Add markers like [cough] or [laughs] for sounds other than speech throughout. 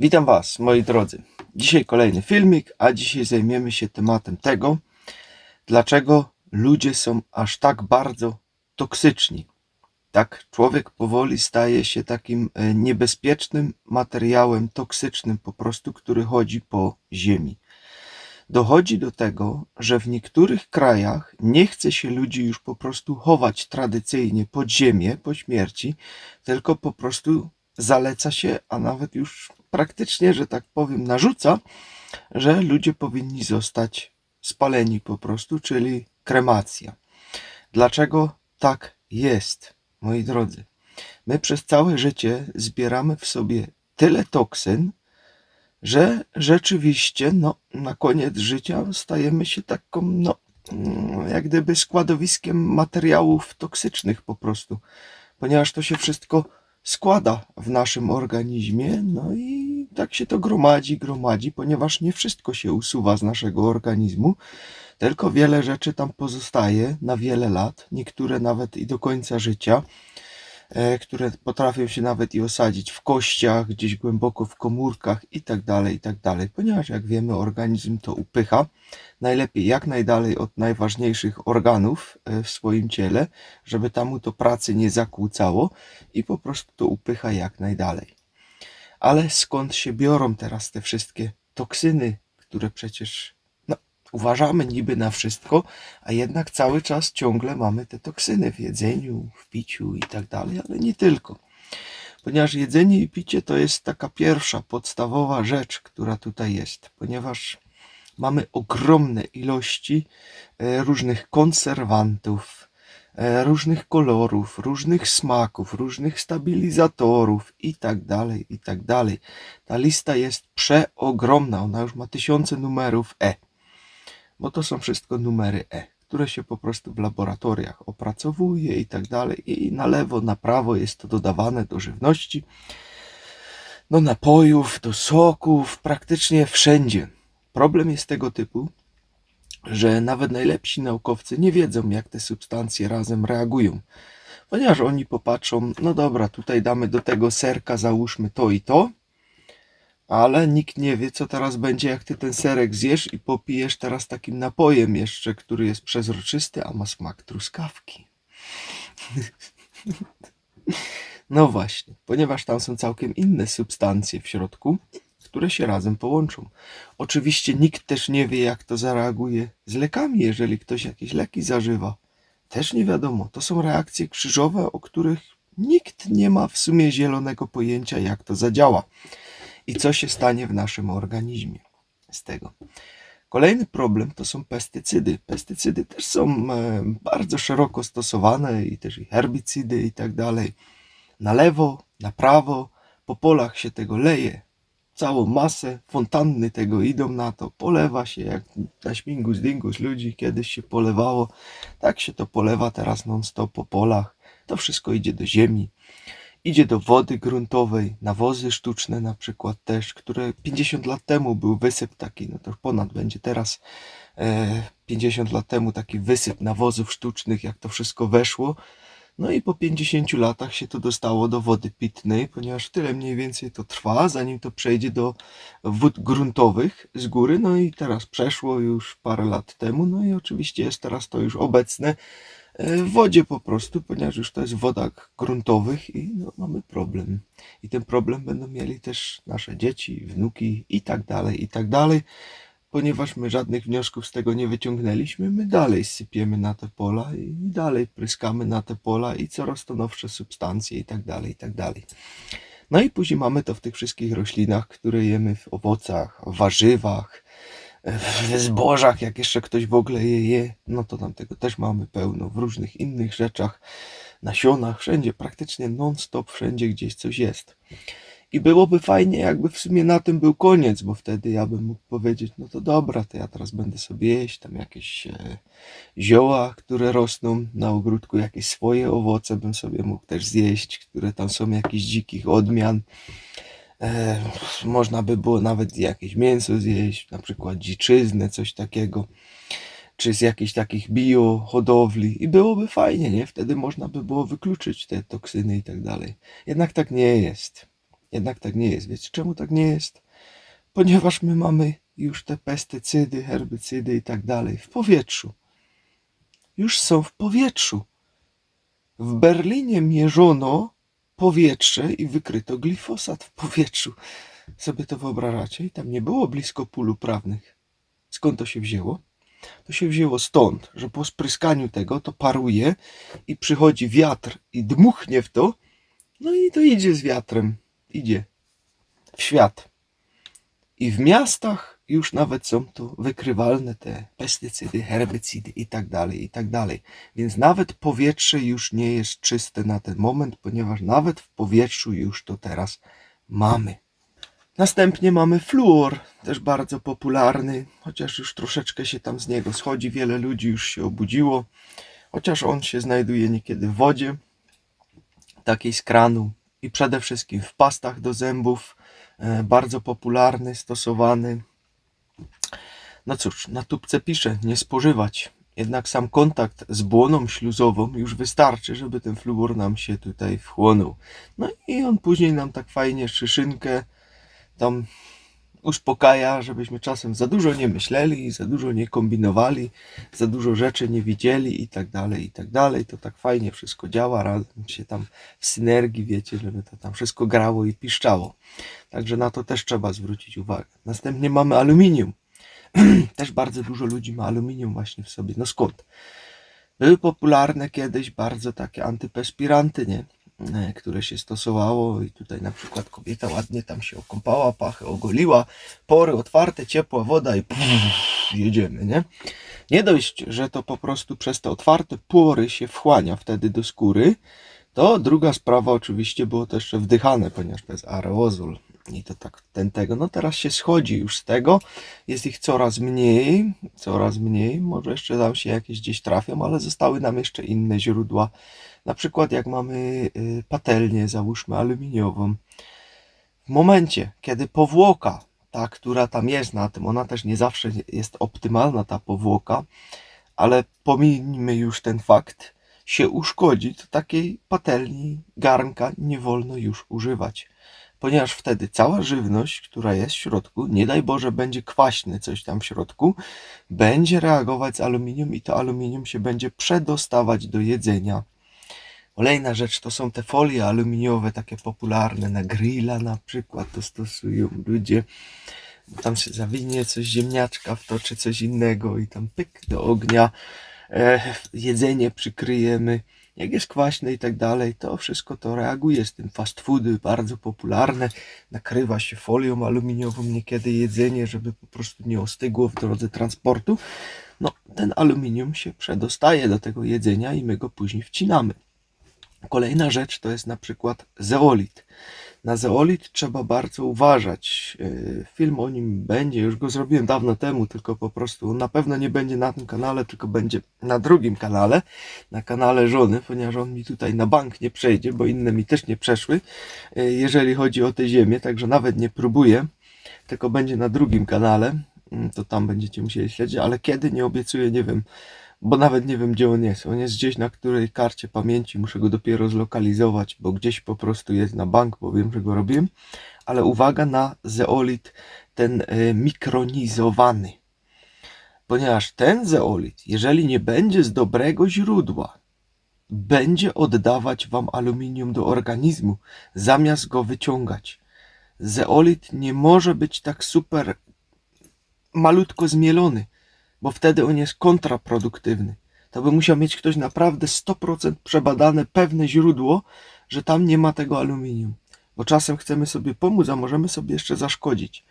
Witam Was, moi drodzy. Dzisiaj kolejny filmik, a dzisiaj zajmiemy się tematem tego, dlaczego ludzie są aż tak bardzo toksyczni. Tak, człowiek powoli staje się takim e, niebezpiecznym materiałem toksycznym, po prostu, który chodzi po ziemi. Dochodzi do tego, że w niektórych krajach nie chce się ludzi już po prostu chować tradycyjnie pod ziemię po śmierci, tylko po prostu zaleca się, a nawet już praktycznie, że tak powiem, narzuca, że ludzie powinni zostać spaleni po prostu, czyli kremacja. Dlaczego tak jest, moi drodzy? My przez całe życie zbieramy w sobie tyle toksyn, że rzeczywiście no, na koniec życia stajemy się taką, no, mm, jak gdyby składowiskiem materiałów toksycznych po prostu, ponieważ to się wszystko składa w naszym organizmie, no i tak się to gromadzi, gromadzi, ponieważ nie wszystko się usuwa z naszego organizmu, tylko wiele rzeczy tam pozostaje na wiele lat, niektóre nawet i do końca życia, które potrafią się nawet i osadzić w kościach, gdzieś głęboko w komórkach i tak dalej, i tak ponieważ jak wiemy organizm to upycha, najlepiej jak najdalej od najważniejszych organów e, w swoim ciele, żeby tam to pracy nie zakłócało i po prostu to upycha jak najdalej. Ale skąd się biorą teraz te wszystkie toksyny, które przecież uważamy niby na wszystko, a jednak cały czas ciągle mamy te toksyny w jedzeniu, w piciu i tak dalej, ale nie tylko. Ponieważ jedzenie i picie to jest taka pierwsza, podstawowa rzecz, która tutaj jest, ponieważ mamy ogromne ilości e, różnych konserwantów, e, różnych kolorów, różnych smaków, różnych stabilizatorów i tak dalej, i tak dalej. Ta lista jest przeogromna, ona już ma tysiące numerów E, bo to są wszystko numery E, które się po prostu w laboratoriach opracowuje i tak dalej. I na lewo, na prawo jest to dodawane do żywności, do napojów, do soków, praktycznie wszędzie. Problem jest tego typu, że nawet najlepsi naukowcy nie wiedzą, jak te substancje razem reagują. Ponieważ oni popatrzą, no dobra, tutaj damy do tego serka, załóżmy to i to, ale nikt nie wie, co teraz będzie, jak ty ten serek zjesz i popijesz teraz takim napojem jeszcze, który jest przezroczysty, a ma smak truskawki. [laughs] No właśnie, ponieważ tam są całkiem inne substancje w środku, które się razem połączą. Oczywiście nikt też nie wie, jak to zareaguje z lekami, jeżeli ktoś jakieś leki zażywa. Też nie wiadomo. To są reakcje krzyżowe, o których nikt nie ma w sumie zielonego pojęcia, jak to zadziała i co się stanie w naszym organizmie z tego. Kolejny problem to są pestycydy. Pestycydy też są e, bardzo szeroko stosowane i też i herbicydy i tak dalej. Na lewo, na prawo, po polach się tego leje całą masę, fontanny tego idą na to, polewa się jak na śmigus dingus ludzi kiedyś się polewało, tak się to polewa teraz non stop po polach, to wszystko idzie do ziemi, idzie do wody gruntowej, nawozy sztuczne na przykład też, które 50 lat temu był wysyp taki, no to ponad będzie teraz e, 50 lat temu taki wysyp nawozów sztucznych, jak to wszystko weszło, no i po 50 latach się to dostało do wody pitnej, ponieważ tyle mniej więcej to trwa, zanim to przejdzie do wód gruntowych z góry. No i teraz przeszło już parę lat temu, no i oczywiście jest teraz to już obecne e, w wodzie po prostu, ponieważ już to jest w wodach gruntowych i no, mamy problem. I ten problem będą mieli też nasze dzieci, wnuki i tak dalej, i tak dalej ponieważ my żadnych wniosków z tego nie wyciągnęliśmy, my dalej sypiemy na te pola i dalej pryskamy na te pola i coraz to nowsze substancje i tak dalej, i tak dalej. No i później mamy to w tych wszystkich roślinach, które jemy w owocach, w warzywach, w zbożach, jak jeszcze ktoś w ogóle je je, no to tam tego też mamy pełno, w różnych innych rzeczach, nasionach, wszędzie, praktycznie non-stop, wszędzie gdzieś coś jest. I byłoby fajnie, jakby w sumie na tym był koniec, bo wtedy ja bym mógł powiedzieć, no to dobra, to ja teraz będę sobie jeść tam jakieś e, zioła, które rosną na ogródku, jakieś swoje owoce bym sobie mógł też zjeść, które tam są jakichś dzikich odmian. E, można by było nawet jakieś mięso zjeść, na przykład dziczyznę, coś takiego, czy z jakichś takich bio hodowli i byłoby fajnie, nie? Wtedy można by było wykluczyć te toksyny i tak dalej. Jednak tak nie jest. jednak tak nie jest. Wiecie czemu tak nie jest? Ponieważ my mamy już te pestycydy, herbycydy i tak dalej w powietrzu. Już są w powietrzu. W Berlinie mierzono powietrze i wykryto glifosat w powietrzu. Sobie to wyobrażacie? I tam nie było blisko pól uprawnych. Skąd to się wzięło? To się wzięło stąd, że po spryskaniu tego to paruje i przychodzi wiatr i dmuchnie w to, no i to idzie z wiatrem, idzie w świat. I w miastach już nawet są to wykrywalne te pestycydy, herbycydy i tak dalej, i tak dalej. Więc nawet powietrze już nie jest czyste na ten moment, ponieważ nawet w powietrzu już to teraz mamy. Następnie mamy fluor, też bardzo popularny, chociaż już troszeczkę się tam z niego schodzi, wiele ludzi już się obudziło, chociaż on się znajduje niekiedy w wodzie, takiej z kranu i przede wszystkim w pastach do zębów, e, bardzo popularny, stosowany. No cóż, na tubce pisze, nie spożywać. Jednak sam kontakt z błoną śluzową już wystarczy, żeby ten fluor nam się tutaj wchłonął. No i on później nam tak fajnie szyszynkę tam uspokaja, żebyśmy czasem za dużo nie myśleli, za dużo nie kombinowali, za dużo rzeczy nie widzieli i tak dalej, i tak dalej. To tak fajnie wszystko działa, razem się tam w synergii, wiecie, żeby to tam wszystko grało i piszczało. Także na to też trzeba zwrócić uwagę. Następnie mamy aluminium. [clears throat] też bardzo dużo ludzi ma aluminium właśnie w sobie. No skąd? Były popularne kiedyś bardzo takie antyperspiranty, nie? E, które się stosowało i tutaj na przykład kobieta ładnie tam się okąpała, pachę ogoliła, pory otwarte, ciepła woda i pff, jedziemy, nie? Nie dość, że to po prostu przez te otwarte pory się wchłania wtedy do skóry, to druga sprawa oczywiście było to jeszcze wdychane, ponieważ to jest aerozol i to tak ten tego. No teraz się schodzi już z tego, jest ich coraz mniej, coraz mniej, może jeszcze tam się jakieś gdzieś trafią, ale zostały nam jeszcze inne źródła na przykład jak mamy y, patelnię, załóżmy aluminiową, w momencie, kiedy powłoka, ta, która tam jest na tym, ona też nie zawsze jest optymalna, ta powłoka, ale pominijmy już ten fakt, się uszkodzi, to takiej patelni, garnka nie wolno już używać. Ponieważ wtedy cała żywność, która jest w środku, nie daj Boże, będzie kwaśne coś tam w środku, będzie reagować z aluminium i to aluminium się będzie przedostawać do jedzenia. Kolejna rzecz to są te folie aluminiowe, takie popularne na grilla na przykład, to stosują ludzie. Tam się zawinie coś ziemniaczka w to, czy coś innego i tam pyk do ognia. E, jedzenie przykryjemy. Jak jest kwaśne i tak dalej, to wszystko to reaguje z tym. Fast foody bardzo popularne. Nakrywa się folią aluminiową niekiedy jedzenie, żeby po prostu nie ostygło w drodze transportu. No, ten aluminium się przedostaje do tego jedzenia i my go później wcinamy. Kolejna rzecz to jest na przykład zeolit. Na zeolit trzeba bardzo uważać. E, film o nim będzie, już go zrobiłem dawno temu, tylko po prostu na pewno nie będzie na tym kanale, tylko będzie na drugim kanale, na kanale żony, ponieważ on mi tutaj na bank nie przejdzie, bo inne mi też nie przeszły, e, jeżeli chodzi o te ziemię, także nawet nie próbuję, tylko będzie na drugim kanale, mm, to tam będziecie musieli śledzić, ale kiedy nie obiecuję, nie wiem bo nawet nie wiem, gdzie on jest. On jest gdzieś na której karcie pamięci, muszę go dopiero zlokalizować, bo gdzieś po prostu jest na bank, bo wiem, że go robiłem. Ale uwaga na zeolit, ten y, mikronizowany. Ponieważ ten zeolit, jeżeli nie będzie z dobrego źródła, będzie oddawać wam aluminium do organizmu, zamiast go wyciągać. Zeolit nie może być tak super malutko zmielony bo wtedy on jest kontraproduktywny. To by musiał mieć ktoś naprawdę 100% przebadane, pewne źródło, że tam nie ma tego aluminium. Bo czasem chcemy sobie pomóc, a możemy sobie jeszcze zaszkodzić.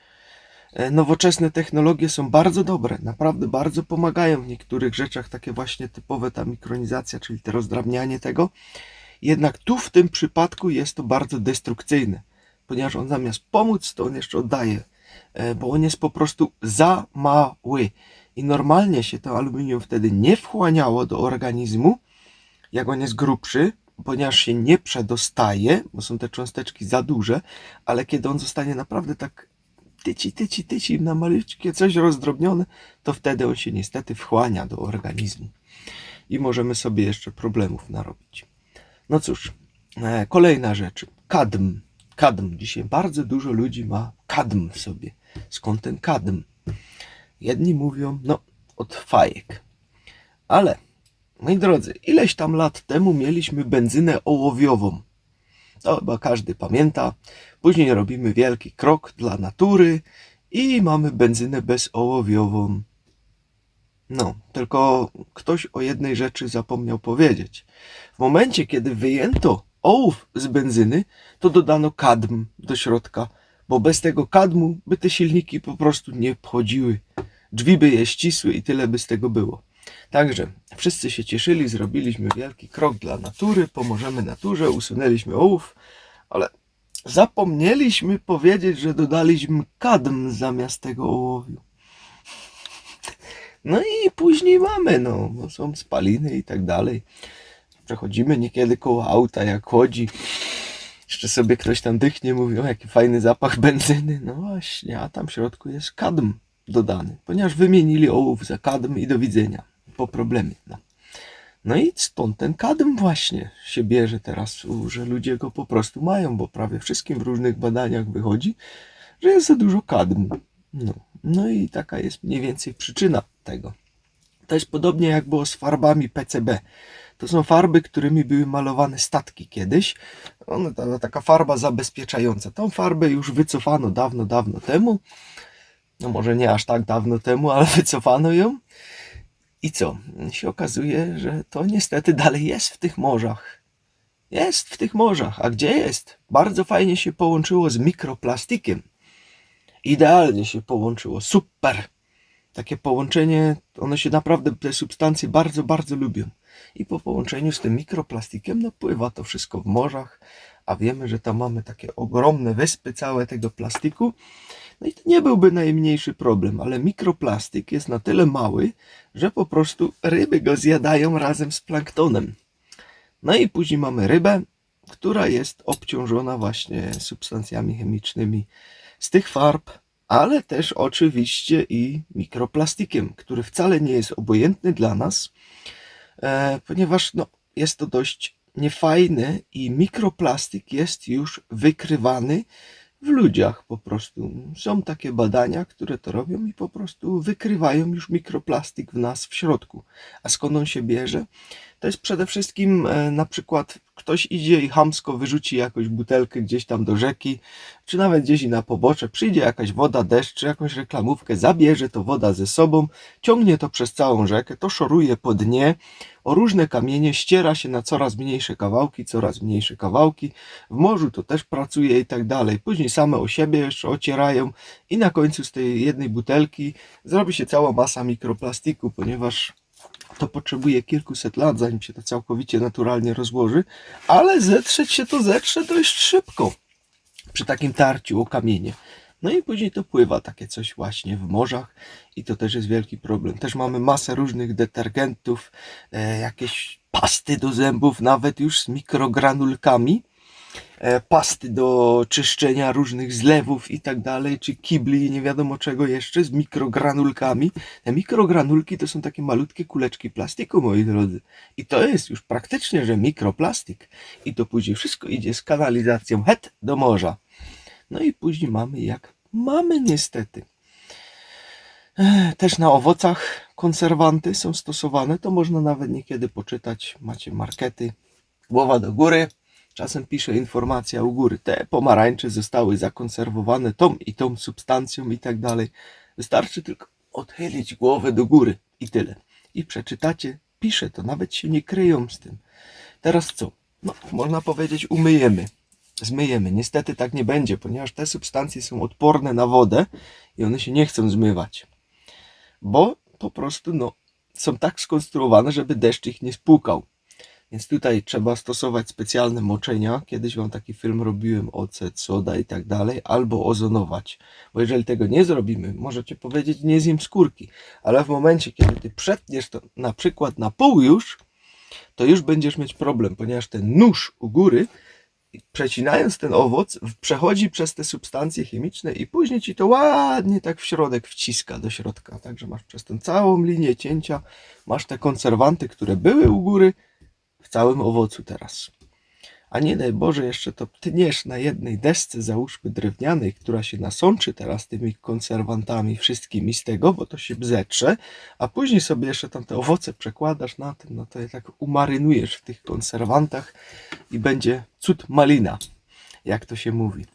E, nowoczesne technologie są bardzo dobre, naprawdę bardzo pomagają w niektórych rzeczach, takie właśnie typowe ta mikronizacja, czyli te rozdrabnianie tego. Jednak tu w tym przypadku jest to bardzo destrukcyjne, ponieważ on zamiast pomóc, to on jeszcze oddaje, e, bo on jest po prostu za mały i normalnie się to aluminium wtedy nie wchłaniało do organizmu, jak on jest grubszy, ponieważ się nie przedostaje, bo są te cząsteczki za duże, ale kiedy on zostanie naprawdę tak tyci, tyci, tyci na malutkie coś rozdrobnione, to wtedy on się niestety wchłania do organizmu i możemy sobie jeszcze problemów narobić. No cóż, e, kolejna rzecz. Kadm. Kadm. Dzisiaj bardzo dużo ludzi ma kadm w sobie. Skąd ten kadm? Jedni mówią, no, od fajek. Ale, moi drodzy, ileś tam lat temu mieliśmy benzynę ołowiową. To chyba każdy pamięta. Później robimy wielki krok dla natury i mamy benzynę bezołowiową. No, tylko ktoś o jednej rzeczy zapomniał powiedzieć. W momencie, kiedy wyjęto ołów z benzyny, to dodano kadm do środka, bo bez tego kadmu by te silniki po prostu nie wchodziły. Drzwi by je ścisły i tyle by z tego było. Także wszyscy się cieszyli, zrobiliśmy wielki krok dla natury, pomożemy naturze, usunęliśmy ołów, ale zapomnieliśmy powiedzieć, że dodaliśmy kadm zamiast tego ołowiu. No i później mamy, no, są spaliny i tak dalej. Przechodzimy niekiedy koło auta, jak chodzi. Jeszcze sobie ktoś tam dychnie, mówi, o jaki fajny zapach benzyny. No właśnie, a tam w środku jest kadm dodany, ponieważ wymienili ołów za kadm i do widzenia. Po problemie. No. No i stąd ten kadm właśnie się bierze teraz, że ludzie go po prostu mają, bo prawie wszystkim w różnych badaniach wychodzi, że jest za dużo kadmu. No, no i taka jest mniej więcej przyczyna tego. To jest podobnie jak było z farbami PCB. To są farby, którymi były malowane statki kiedyś. One, ta, taka farba zabezpieczająca. Tą farbę już wycofano dawno, dawno temu. No może nie aż tak dawno temu, ale [laughs] wycofano ją. I co? Się okazuje, że to niestety dalej jest w tych morzach. Jest w tych morzach. A gdzie jest? Bardzo fajnie się połączyło z mikroplastikiem. Idealnie się połączyło. Super! Takie połączenie, one się naprawdę, te substancje bardzo, bardzo lubią. I po połączeniu z tym mikroplastikiem, no pływa to wszystko w morzach, a wiemy, że tam mamy takie ogromne wyspy całe tego plastiku. No i to nie byłby najmniejszy problem, ale mikroplastik jest na tyle mały, że po prostu ryby go zjadają razem z planktonem. No i później mamy rybę, która jest obciążona właśnie substancjami chemicznymi z tych farb, ale też oczywiście i mikroplastikiem, który wcale nie jest obojętny dla nas, e, ponieważ no, jest to dość niefajne i mikroplastik jest już wykrywany w ludziach po prostu. Są takie badania, które to robią i po prostu wykrywają już mikroplastik w nas w środku. A skąd on się bierze? To jest przede wszystkim e, na przykład ktoś idzie i hamsko wyrzuci jakąś butelkę gdzieś tam do rzeki, czy nawet gdzieś na pobocze, przyjdzie jakaś woda, deszcz, czy jakąś reklamówkę, zabierze to woda ze sobą, ciągnie to przez całą rzekę, to szoruje po dnie, o różne kamienie, ściera się na coraz mniejsze kawałki, coraz mniejsze kawałki, w morzu to też pracuje i tak dalej. Później same o siebie jeszcze ocierają i na końcu z tej jednej butelki zrobi się cała masa mikroplastiku, ponieważ to potrzebuje kilkuset lat, zanim się to całkowicie naturalnie rozłoży, ale zetrzeć się to zetrze dość szybko przy takim tarciu o kamienie. No i później to pływa takie coś właśnie w morzach i to też jest wielki problem. Też mamy masę różnych detergentów, e, jakieś pasty do zębów, nawet już z mikrogranulkami, pasty do czyszczenia różnych zlewów i tak dalej, czy kibli i nie wiadomo czego jeszcze z mikrogranulkami. Te mikrogranulki to są takie malutkie kuleczki plastiku, moi drodzy. I to jest już praktycznie, że mikroplastik. I to później wszystko idzie z kanalizacją het do morza. No i później mamy jak mamy niestety. Ech, Też na owocach konserwanty są stosowane, to można nawet niekiedy poczytać. Macie markety, głowa do góry, czasem pisze informacja u góry. Te pomarańcze zostały zakonserwowane tą i tą substancją i tak dalej. Wystarczy tylko odchylić głowę do góry i tyle. I przeczytacie, pisze to, nawet się nie kryją z tym. Teraz co? No, można powiedzieć, umyjemy zmyjemy. Niestety tak nie będzie, ponieważ te substancje są odporne na wodę i one się nie chcą zmywać. Bo po prostu no, są tak skonstruowane, żeby deszcz ich nie spłukał. Więc tutaj trzeba stosować specjalne moczenia. Kiedyś wam taki film robiłem, ocet, soda i tak dalej, albo ozonować. Bo jeżeli tego nie zrobimy, możecie powiedzieć, nie zjem skórki. Ale w momencie, kiedy ty przetniesz to na przykład na pół już, to już będziesz mieć problem, ponieważ ten nóż u góry przecinając ten owoc, przechodzi przez te substancje chemiczne i później ci to ładnie tak w środek wciska do środka. Także masz przez tę całą linię cięcia, masz te konserwanty, które były u góry w całym owocu teraz. a nie daj Boże jeszcze to tniesz na jednej desce, załóżmy drewnianej, która się nasączy teraz tymi konserwantami wszystkimi z tego, bo to się bzetrze, a później sobie jeszcze tam te owoce przekładasz na tym, no to je tak umarynujesz w tych konserwantach i będzie cud malina, jak to się mówi.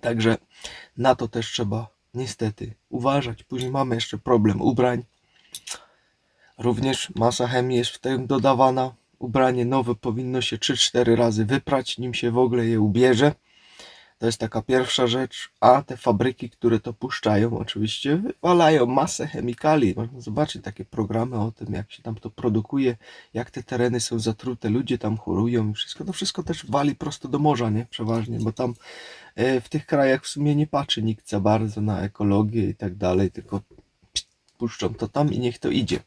Także na to też trzeba niestety uważać. Później mamy jeszcze problem ubrań. Również masa chemii jest w tym dodawana. Ubranie nowe powinno się 3-4 razy wyprać, nim się w ogóle je ubierze. To jest taka pierwsza rzecz. A te fabryki, które to puszczają, oczywiście wywalają masę chemikali. Można zobaczyć takie programy o tym, jak się tam to produkuje, jak te tereny są zatrute, ludzie tam chorują i wszystko. To wszystko też wali prosto do morza, nie? Przeważnie, bo tam e, w tych krajach w sumie nie patrzy nikt za bardzo na ekologię i tak dalej, tylko puszczą to tam i niech to idzie.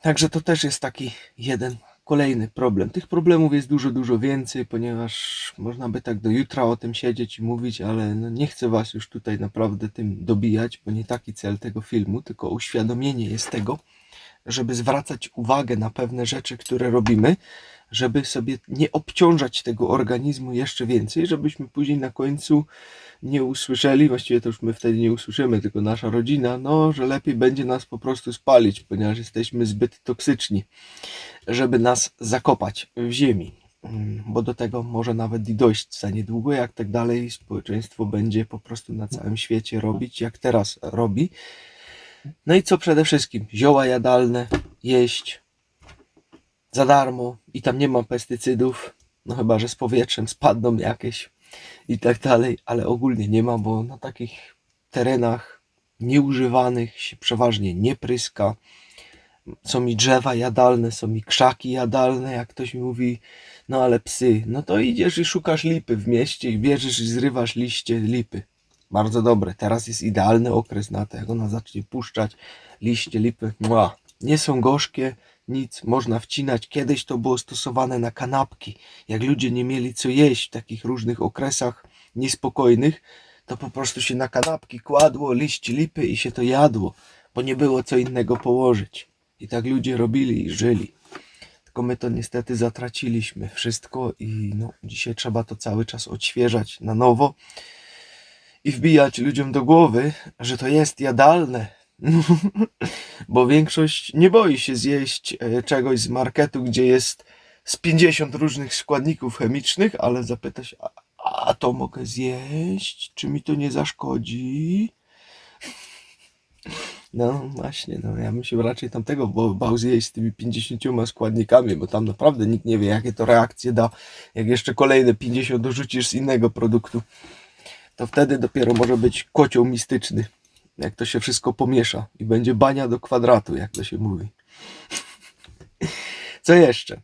Także to też jest taki jeden kolejny problem. Tych problemów jest dużo, dużo więcej, ponieważ można by tak do jutra o tym siedzieć i mówić, ale no nie chcę Was już tutaj naprawdę tym dobijać, bo nie taki cel tego filmu, tylko uświadomienie jest tego, żeby zwracać uwagę na pewne rzeczy, które robimy, żeby sobie nie obciążać tego organizmu jeszcze więcej, żebyśmy później na końcu nie usłyszeli, właściwie to już my wtedy nie usłyszymy, tylko nasza rodzina, no, że lepiej będzie nas po prostu spalić, ponieważ jesteśmy zbyt toksyczni, żeby nas zakopać w ziemi. Mm, Bo do tego może nawet i dojść za niedługo, jak tak dalej społeczeństwo będzie po prostu na całym świecie robić, jak teraz robi. No i co przede wszystkim? Zioła jadalne jeść za darmo i tam nie ma pestycydów, no chyba, że z powietrzem spadną jakieś i tak dalej, ale ogólnie nie ma, bo na takich terenach nieużywanych się przeważnie nie pryska. Są mi drzewa jadalne, są mi krzaki jadalne, jak ktoś mi mówi, no ale psy, no to idziesz i szukasz lipy w mieście i bierzesz i zrywasz liście lipy. Bardzo dobre. Teraz jest idealny okres na to, jak ona zacznie puszczać liście lipy. Mła. Nie są gorzkie, nic, można wcinać. Kiedyś to było stosowane na kanapki. Jak ludzie nie mieli co jeść w takich różnych okresach niespokojnych, to po prostu się na kanapki kładło liść lipy i się to jadło, bo nie było co innego położyć. I tak ludzie robili i żyli. Tylko my to niestety zatraciliśmy wszystko i no, dzisiaj trzeba to cały czas odświeżać na nowo i wbijać ludziom do głowy, że to jest jadalne. [laughs] Bo większość nie boi się zjeść e, czegoś z marketu, gdzie jest z 50 różnych składników chemicznych, ale zapyta się, a, a to mogę zjeść? Czy mi to nie zaszkodzi? [laughs] No właśnie, no ja bym się raczej tamtego bał zjeść z tymi 50 składnikami, bo tam naprawdę nikt nie wie, jakie to reakcje da, jak jeszcze kolejne 50 dorzucisz z innego produktu to wtedy dopiero może być kocioł mistyczny. Jak to się wszystko pomiesza i będzie bania do kwadratu, jak to się mówi. Co jeszcze?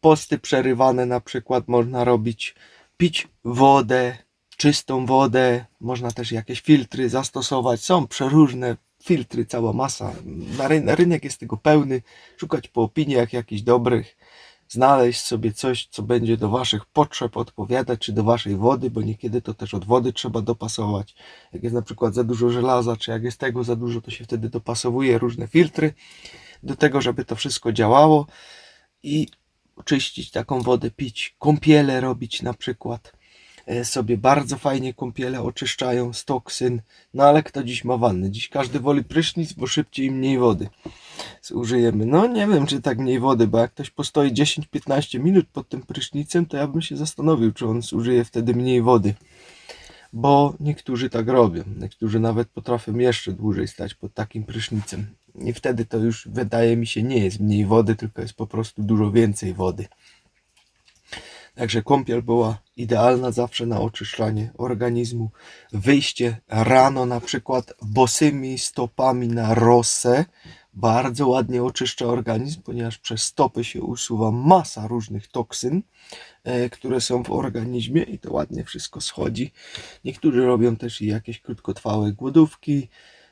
Posty przerywane na przykład można robić, pić wodę, czystą wodę, można też jakieś filtry zastosować. Są przeróżne filtry, cała masa. Na ry- na rynek jest tego pełny. Szukać po opiniach jakichś dobrych znaleźć sobie coś, co będzie do Waszych potrzeb odpowiadać, czy do Waszej wody, bo niekiedy to też od wody trzeba dopasować. Jak jest na przykład za dużo żelaza, czy jak jest tego za dużo, to się wtedy dopasowuje różne filtry do tego, żeby to wszystko działało i czyścić taką wodę, pić, kąpiele robić na przykład. E, Sobie bardzo fajnie kąpiele oczyszczają z toksyn, no ale kto dziś ma wanny? Dziś każdy woli prysznic, bo szybciej i mniej wody zużyjemy. No nie wiem, czy tak mniej wody, bo jak ktoś postoi 10-15 minut pod tym prysznicem, to ja bym się zastanowił, czy on zużyje wtedy mniej wody. Bo niektórzy tak robią. Niektórzy nawet potrafią jeszcze dłużej stać pod takim prysznicem. I wtedy to już wydaje mi się nie jest mniej wody, tylko jest po prostu dużo więcej wody. Także kąpiel była idealna zawsze na oczyszczanie organizmu. Wyjście rano na przykład bosymi stopami na rosę bardzo ładnie oczyszcza organizm, ponieważ przez stopy się usuwa masa różnych toksyn, e, które są w organizmie i to ładnie wszystko schodzi. Niektórzy robią też i jakieś krótkotrwałe głodówki.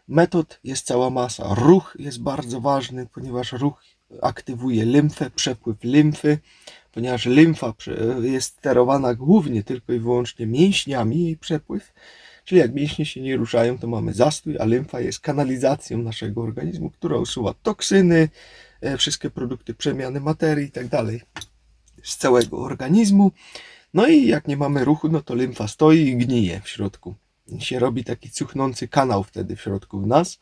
Metod jest cała masa. Ruch jest bardzo ważny, ponieważ ruch aktywuje lymfę, przepływ limfy, ponieważ prze- jest sterowana głównie tylko i wyłącznie mięśniami, jej przepływ. Czyli jak mięśnie się nie ruszają, to mamy zastój, a lymfa jest kanalizacją naszego organizmu, która usuwa toksyny, e, wszystkie produkty przemiany materii i tak z całego organizmu. No i jak nie mamy ruchu, no to lymfa stoi i gnije w środku. Się robi taki cuchnący kanał wtedy w środku w nas.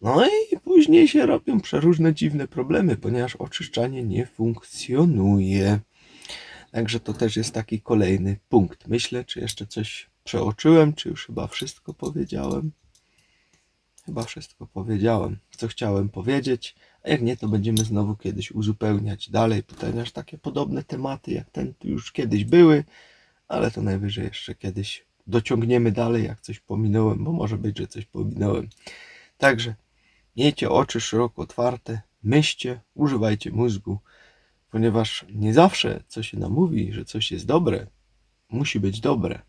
No i później się robią przeróżne dziwne problemy, ponieważ oczyszczanie nie funkcjonuje. Także to też jest taki kolejny punkt. Myślę, czy jeszcze coś przeoczyłem, czy już chyba wszystko powiedziałem. Chyba wszystko powiedziałem, co chciałem powiedzieć. A jak nie, to będziemy znowu kiedyś uzupełniać dalej, ponieważ takie podobne tematy jak ten tu już kiedyś były, ale to najwyżej jeszcze kiedyś dociągniemy dalej, jak coś pominąłem, bo może być, że coś pominąłem. Także miejcie oczy szeroko otwarte, myślcie, używajcie mózgu, ponieważ nie zawsze, co się nam mówi, że coś jest dobre, musi być dobre.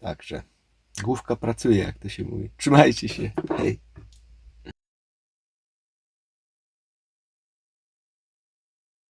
Także główka pracuje, jak to się mówi. Trzymajcie się. Hej.